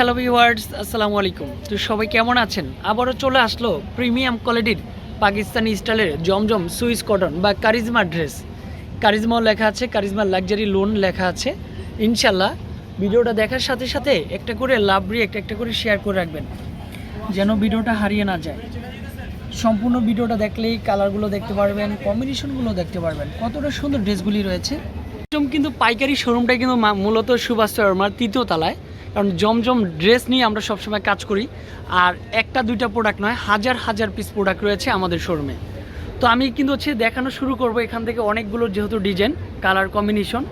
Hello viewers আসসালামু আলাইকুম তো সবাই কেমন আছেন? আবারও চলে আসলো প্রিমিয়াম কোয়ালিটির পাকিস্তানি স্টাইলের জমজম সুইস কটন বা কারিজমা ড্রেস কারিজমাও লেখা আছে কারিজমা লাক্সারি লোন লেখা আছে। ইনশাল্লাহ ভিডিওটা দেখার সাথে সাথে একটা করে লাভ রি একটা একটা করে শেয়ার করে রাখবেন, যেন ভিডিওটা হারিয়ে না যায়। সম্পূর্ণ ভিডিওটা দেখলেই কালারগুলো দেখতে পারবেন কম্বিনেশনগুলো দেখতে পারবেন। কতটা সুন্দর ড্রেসগুলি রয়েছে। জমজম কিন্তু পাইকারি শোরুমটা কিন্তু মূলত সুভাষ শর্মার তৃতীয় তলায়। কারণ জমজম ড্রেস নিয়ে আমরা সবসময় কাজ করি। আর একটা, দুইটা প্রোডাক্ট নয়, হাজার হাজার পিস প্রোডাক্ট রয়েছে আমাদের শোরুমে তো আমি কিন্তু হচ্ছে দেখানো শুরু করব এখান থেকে অনেকগুলো যেহেতু ডিজাইন কালার কম্বিনেশন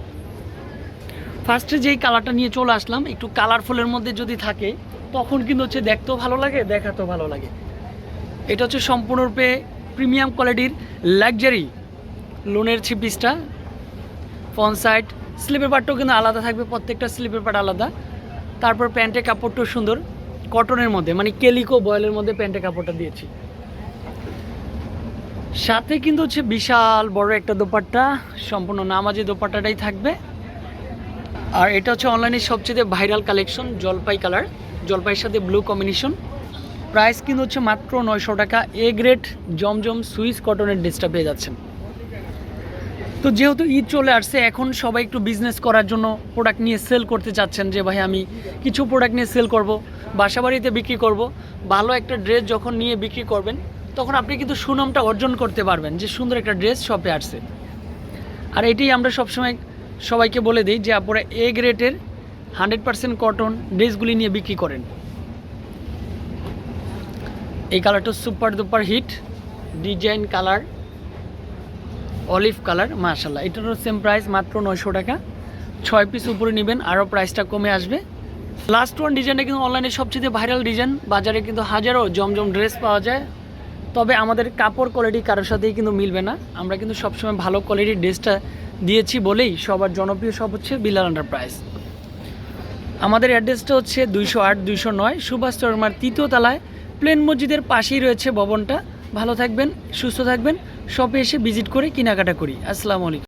ফার্স্টে যেই কালারটা নিয়ে চলে আসলাম, একটু কালারফুলের মধ্যে যদি থাকে, তখন কিন্তু হচ্ছে দেখতেও ভালো লাগে, দেখাতেও ভালো লাগে। এটা হচ্ছে সম্পূর্ণরূপে প্রিমিয়াম কোয়ালিটির লাক্সারি লোনের থ্রি পিসটা ফ্রন্ট সাইড, স্লিপের পার্টটাও কিন্তু আলাদা থাকবে, প্রত্যেকটা স্লিপের পার্ট আলাদা। তারপর প্যান্টের কাপড়টাও সুন্দর, কটনের মধ্যে মানে কেলিকো বয়েলের মধ্যে প্যান্টের কাপড়টা দিয়েছি। সাথে কিন্তু হচ্ছে বিশাল বড় একটা দোপাট্টা, সম্পূর্ণ নামাজি দোপাট্টাটাই থাকবে। আর এটা হচ্ছে অনলাইনে সবচেয়ে ভাইরাল কালেকশন, জলপাই কালার, জলপাইয়ের সাথে ব্লু কম্বিনেশন। প্রাইস কিন্তু হচ্ছে মাত্র নয়শো টাকা। এ গ্রেড জমজম সুইস কটনের ড্রেসটা পেয়ে যাচ্ছেন। তো যেহেতু ঈদ চলে আসছে, এখন সবাই একটু বিজনেস করার জন্য প্রোডাক্ট নিয়ে সেল করতে চাচ্ছেন যে, ভাই, আমি কিছু প্রোডাক্ট নিয়ে সেল করব বাসা বাড়িতে বিক্রি করব। ভালো একটা ড্রেস যখন নিয়ে বিক্রি করবেন, তখন আপনি কিন্তু সুনামটা অর্জন করতে পারবেন যে, সুন্দর একটা ড্রেস শপে আসছে। আর এটাই আমরা সবসময় সবাইকে বলে দিই যে, আপনারা এ গ্রেডের হান্ড্রেড পার্সেন্ট কটন ড্রেসগুলি নিয়ে বিক্রি করেন। এই কালারটা super duper hit design colour olive colour মাশাল্লাহ এটারও সেম প্রাইস মাত্র নয়শো টাকা। ছয় পিস উপরে নেবেন, আরও প্রাইসটা কমে আসবে। লাস্ট ওয়ান ডিজাইনটা কিন্তু অনলাইনে সবচেয়ে ভাইরাল ডিজাইন বাজারে কিন্তু হাজারো জমজম ড্রেস পাওয়া যায়। তবে আমাদের কাপড় কোয়ালিটি কারোর সাথেই কিন্তু মিলবে না। আমরা কিন্তু সবসময় ভালো কোয়ালিটির ড্রেসটা দিয়েছি বলেই সবার জনপ্রিয় সব হচ্ছে বিলাল প্রাইস আমাদের অ্যাড্রেসটা হচ্ছে দুইশো আট, দুইশো নয়, সুভাষ চরমার তৃতীয় তলায়। প্লেন মসজিদের পাশেই রয়েছে ভবনটা। ভালো থাকবেন সুস্থ থাকবেন। শপে এসে ভিজিট করে কেনাকাটা করি। আসসালামু আলাইকুম।